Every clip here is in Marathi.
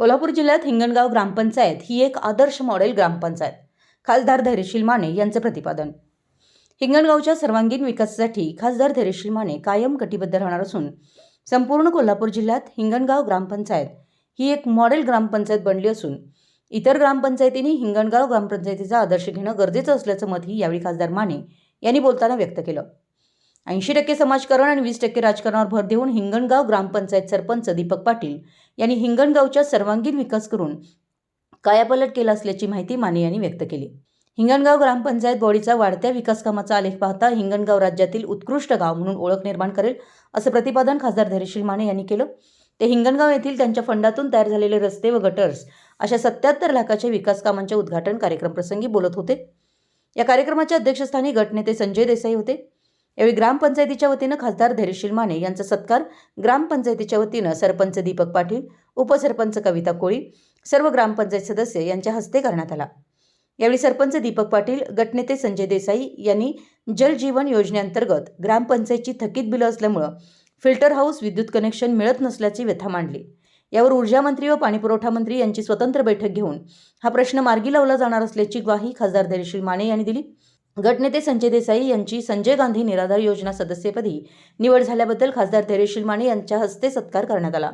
कोल्हापूर जिल्ह्यात हिंगणगाव ग्रामपंचायत ही एक आदर्श मॉडेल ग्रामपंचायत. खासदार धैर्यशील माने यांचं प्रतिपादन. हिंगणगावच्या सर्वांगीण विकासासाठी खासदार धैर्यशील माने कायम कटिबद्ध राहणार असून संपूर्ण कोल्हापूर जिल्ह्यात हिंगणगाव ग्रामपंचायत ही एक मॉडेल ग्रामपंचायत बनली असून इतर ग्रामपंचायतींनी हिंगणगाव ग्रामपंचायतीचा आदर्श घेणं गरजेचं असल्याचं मतही यावेळी खासदार माने यांनी बोलताना व्यक्त केलं. ऐंशी टक्के समाजकारण आणि वीस टक्के राजकारणावर भर देऊन हिंगणगाव ग्रामपंचायत सरपंच दीपक पाटील यांनी हिंगणगावच्या सर्वांगीण विकास करून कायापलट केला असल्याची माहिती माने यांनी व्यक्त केली. हिंगणगाव ग्रामपंचायत बॉडीचा वाढत्या विकास कामाचा आलेख पाहता हिंगणगाव राज्यातील उत्कृष्ट गाव म्हणून ओळख निर्माण करेल असं प्रतिपादन खासदार धैर्यशील माने यांनी केलं. ते हिंगणगाव येथील त्यांच्या फंडातून तयार झालेले रस्ते व गटर्स अशा सत्याहत्तर लाखाच्या विकास कामांच्या उद्घाटन कार्यक्रम प्रसंगी बोलत होते. या कार्यक्रमाच्या अध्यक्षस्थानी गटनेते संजय देसाई होते. यावेळी ग्रामपंचायतीच्या वतीनं खासदार धैर्यशील माने यांचा सत्कार ग्रामपंचायतीच्या वतीनं सरपंच दीपक पाटील उपसरपंच कविता कोळी सर्व ग्रामपंचायत सदस्य यांच्या हस्ते करण्यात आला. यावेळी सरपंच दीपक पाटील गटनेते संजय देसाई यांनी जल जीवन योजनेअंतर्गत ग्रामपंचायतची थकीत बिलं असल्यामुळं फिल्टर हाऊस विद्युत कनेक्शन मिळत नसल्याची व्यथा मांडली. यावर ऊर्जा मंत्री व पाणीपुरवठा मंत्री यांची स्वतंत्र बैठक घेऊन हा प्रश्न मार्गी लावला जाणार असल्याची ग्वाही खासदार धैर्यशील माने यांनी दिली. गटनेते संजय देसाई यांची संजय गांधी निराधार योजना सदस्यपदी निवड झाल्याबद्दल खासदार धैर्यशील माने यांच्या हस्ते सत्कार करण्यात आला.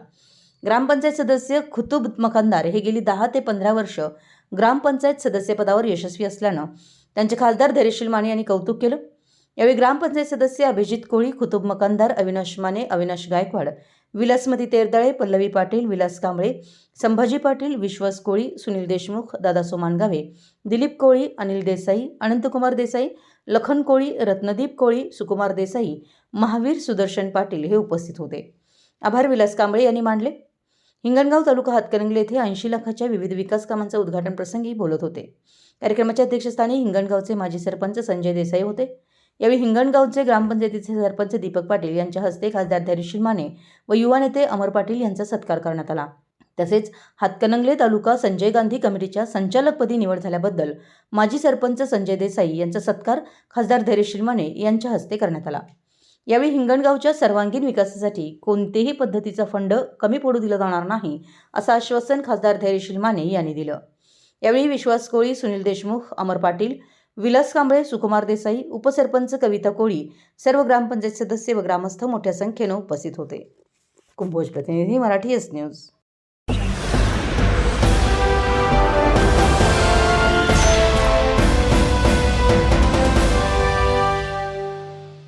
ग्रामपंचायत सदस्य खुतुब मखंदार हे गेली दहा ते पंधरा वर्ष ग्रामपंचायत सदस्यपदावर यशस्वी असल्यानं त्यांचे खासदार धैर्यशील माने यांनी कौतुक केलं. यावेळी ग्रामपंचायत सदस्य अभिजित कोळी खुतुब मकानदार अविनाश माने अविनाश गायकवाड विलासमती तेरदळे पल्लवी पाटील विलास कांबळे संभाजी पाटील विश्वास कोळी सुनील देशमुख दादा सोमानगावे दिलीप कोळी अनिल देसाई अनंतकुमार देसाई लखन कोळी रत्नदीप कोळी सुकुमार देसाई महावीर सुदर्शन पाटील हे उपस्थित होते. आभार विलास कांबळे यांनी मांडले. हिंगणगाव तालुका हातकणंगले येथे ऐंशी लाखाच्या विविध विकास कामांचं उद्घाटन प्रसंगी बोलत होते. कार्यक्रमाच्या अध्यक्षस्थानी हिंगणगावचे माजी सरपंच संजय देसाई होते. यावेळी हिंगणगावचे ग्रामपंचायतीचे सरपंच दीपक पाटील यांच्या हस्ते खासदार धैर्यशील माने व युवा नेते अमर पाटील यांचा सत्कार करण्यात आला. तसेच हातकणंगले तालुका संजय गांधी कमिटीच्या संचालकपदी निवड झाल्याबद्दल माजी सरपंच संजय देसाई यांचा सत्कार खासदार धैर्यशील माने यांच्या हस्ते करण्यात आला. यावेळी हिंगणगावच्या सर्वांगीण विकासासाठी कोणतेही पद्धतीचा फंड कमी पडू दिला जाणार नाही असं आश्वासन खासदार धैर्यशील माने यांनी दिलं. यावेळी विश्वास कोळी सुनील देशमुख अमर पाटील विलास कांबळे सुकुमार देसाई उपसरपंच कविता कोळी सर्व ग्रामपंचायत सदस्य व ग्रामस्थ मोठ्या संख्येनं उपस्थित होते. कुंभोज प्रतिनिधी मराठी एस न्यूज